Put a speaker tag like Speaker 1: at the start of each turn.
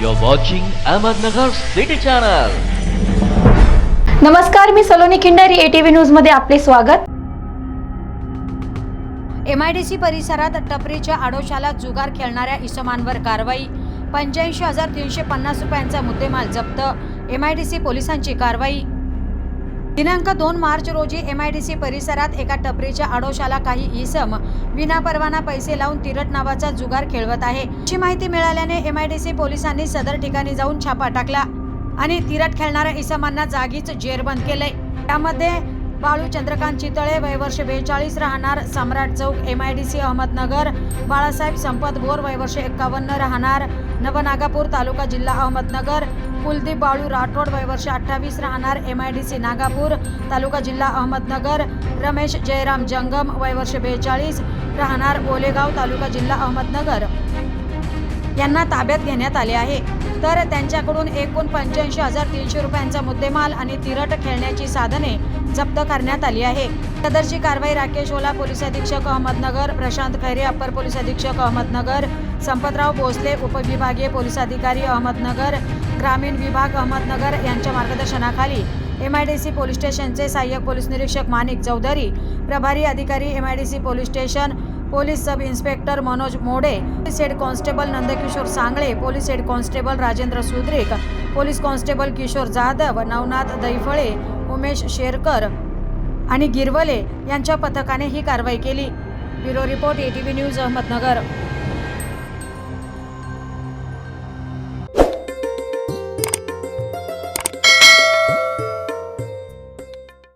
Speaker 1: You're watching Ahmednagar City Channel.
Speaker 2: नमस्कार मी Saloni Khindari ATV न्यूजमध्ये आपले स्वागत.
Speaker 3: एमआयडीसी परिसरात टपरीच्या आडोशाला जुगार खेळणाऱ्या इसमांवर कारवाई. पंच्याऐंशी हजार तीनशे पन्नास रुपयांचा मुद्देमाल जप्त. एमआयडीसी पोलिसांची कारवाई. दिनांक दोन मार्च रोजी एम आय डी सी परिसरात एका टपरीच्या आडोशाला काही इसम विनापरवाना पैसे लावून तिरट नावाचा जुगार खेळवत आहे. अशी माहिती मिळाल्याने एम आय डी सी पोलिसांनी सदर ठिकाणी जाऊन छापा टाकला आणि तिरट खेळणाऱ्या इसमांना जागीच जेरबंद केले त्यामध्ये बाळू चंद्रकांत चितळे वयवर्ष बेचाळीस राहणार. Samrat Chowk M I D C Ahmednagar. Balasaheb Sampat Bor वयवर्ष एक्कावन्न राहणार. नवनागापूर तालुका जिल्हा अहमदनगर. कुलदीप बाळू राठोड वयवर्ष अठ्ठावीस राहणार. M I D C Nagapur तालुका जिल्हा अहमदनगर. रमेश जयराम जंगम वयवर्ष बेचाळीस राहणार. बोलेगाव तालुका जिल्हा अहमदनगर. यांना ताब्यात घेण्यात आले आहे. तर त्यांच्याकडून एकूण पंच्याऐंशी हजार तीनशे रुपयांचा मुद्देमाल आणि तिरट खेळण्याची साधने जप्त करण्यात आली आहे. सदरची कारवाई राकेश ओला पोलीस अधीक्षक अहमदनगर प्रशांत खैरे अप्पर पोलीस अधीक्षक अहमदनगर संपतराव भोसले उपविभागीय पोलीस अधिकारी अहमदनगर ग्रामीण विभाग अहमदनगर यांच्या मार्गदर्शनाखाली M I D C police स्टेशनचे सहाय्यक पोलीस निरीक्षक माणिक चौधरी प्रभारी अधिकारी M I D C police station police sub inspector Manoj Mode police head constable Nandkishor Sangle police head constable Rajendra Sudrik police constable Kishor Jadhav Navnath Daiphale Umesh Sherkar आणि गिरवले यांच्या पथकाने ही कारवाई केली. Bureau report ATV news Ahmednagar.